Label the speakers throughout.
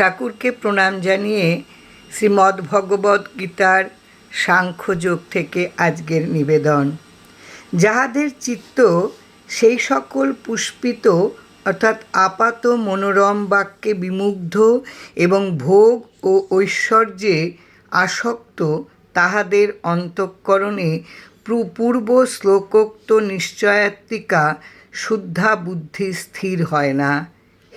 Speaker 1: ঠাকুরকে প্রণাম জানিয়ে শ্রীমদ্ ভগবদ্ গীতার সাংখ্যযোগ থেকে আজকের নিবেদন। যাহাদের চিত্ত সেই সকল পুষ্পিত, অর্থাৎ আপাত মনোরম বাক্যে বিমুগ্ধ এবং ভোগ ও ঐশ্বর্যে আসক্ত, তাহাদের অন্তঃকরণে পূর্ব শ্লোকোক্ত নিশ্চয়াত্মিকা শুদ্ধা বুদ্ধি স্থির হয় না।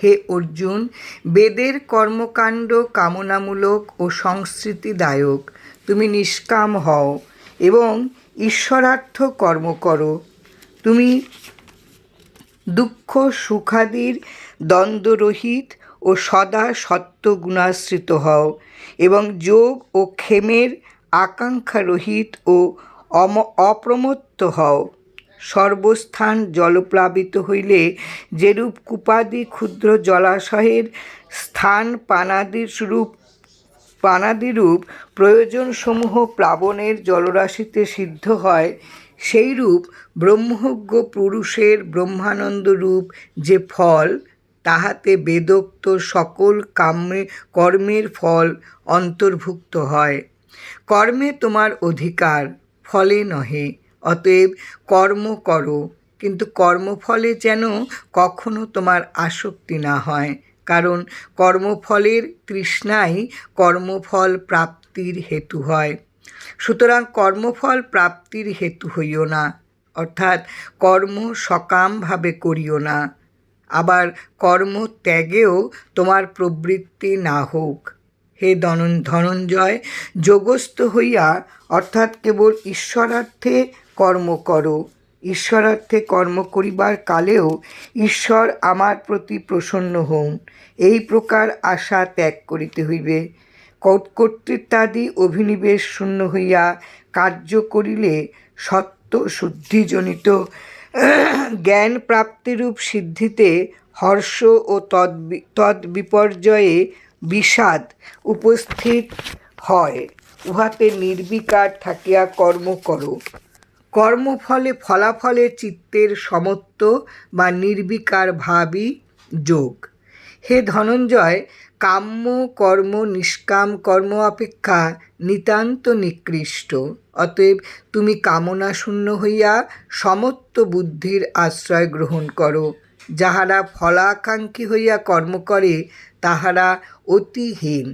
Speaker 1: হে অর্জুন, বেদের কর্মকাণ্ড কামনামূলক ও সংস্কৃতিদায়ক। তুমি নিষ্কাম হও এবং ঈশ্বরার্থ কর্ম করো। তুমি দুঃখ সুখাদির দ্বন্দ্বরহিত ও সদা সত্ত্বগুণাশ্রিত হও এবং যোগ ও ক্ষেমের আকাঙ্ক্ষারহিত ও অম, অপ্রমত্ত হও। সর্বস্থান জলপ্লাবিত হইলে যেরূপ কূপাদি ক্ষুদ্র জলাশয়ের স্থান পানাদির রূপ, পানাদিরূপ প্রয়োজনসমূহ প্লাবনের জলরাশিতে সিদ্ধ হয়, সেইরূপ ব্রহ্মজ্ঞ পুরুষের ব্রহ্মানন্দ রূপ যে ফল, তাহাতে বেদোক্ত সকল কাম্যে, কর্মের ফল অন্তর্ভুক্ত হয়। কর্মে তোমার অধিকার, ফলে নহে। অতএব কর্ম করো, কিন্তু কর্মফলে যেন কখনো তোমার আসক্তি না হয়, কারণ কর্মফলের তৃষ্ণাই কর্মফল প্রাপ্তির হেতু হয়। সুতরাং কর্মফল প্রাপ্তির হেতু হইও না, অর্থাৎ কর্ম সকামভাবে করিও না। আবার কর্ম ত্যাগেও তোমার প্রবৃত্তি না হোক। হে ধনন, ধনঞ্জয়, যোগস্থ হইয়া, অর্থাৎ কেবল ঈশ্বরার্থে কর্ম করো। ঈশ্বরার্থে কর্ম করিবার কালেও ঈশ্বর আমার প্রতি প্রসন্ন হন এই প্রকার আশা ত্যাগ করিতে হইবে। কর্ত- কর্তৃত্বাদি অভিনিবেশ শূন্য হইয়া কার্য করিলে সত্য শুদ্ধিজনিত জ্ঞান প্রাপ্তিরূপ সিদ্ধিতে হর্ষ ও তদ্বি, তদ্বিপর্যয়ে বিষাদ উপস্থিত হয়। উহাতে নির্বিকার থাকিয়া কর্ম করো। কর্মফলে ফলাফলে চিত্তের সমত্ব বা নির্বিকার ভাবই যোগ। হে ধনঞ্জয়, কাম্য কর্ম নিষ্কাম কর্ম অপেক্ষা নিতান্ত নিকৃষ্ট। অতএব তুমি কামনা শূন্য হইয়া সমত্ব বুদ্ধির আশ্রয় গ্রহণ করো। যাহারা ফলাকাঙ্ক্ষী হইয়া কর্ম করে, তাহারা অতিহীন।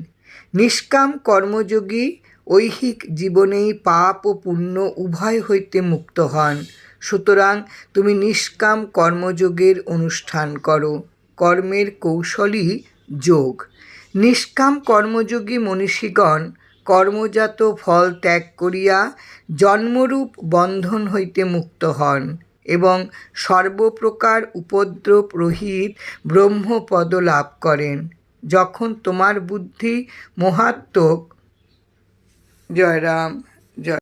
Speaker 1: নিষ্কাম কর্মযোগী ঐহিক জীবনেই পাপ ও পুণ্য উভয় হইতে মুক্ত হন। সুতরাং তুমি নিষ্কাম কর্মযোগের অনুষ্ঠান করো। কর্মের কৌশলই যোগ। নিষ্কাম কর্মযোগী মনীষীগণ কর্মজাত ফল ত্যাগ করিয়া জন্মরূপ বন্ধন হইতে মুক্ত হন এবং সর্বপ্রকার উপদ্রব রহিত ব্রহ্মপদ লাভ করেন। যখন তোমার বুদ্ধি মহাত্মক জয়রাম জয়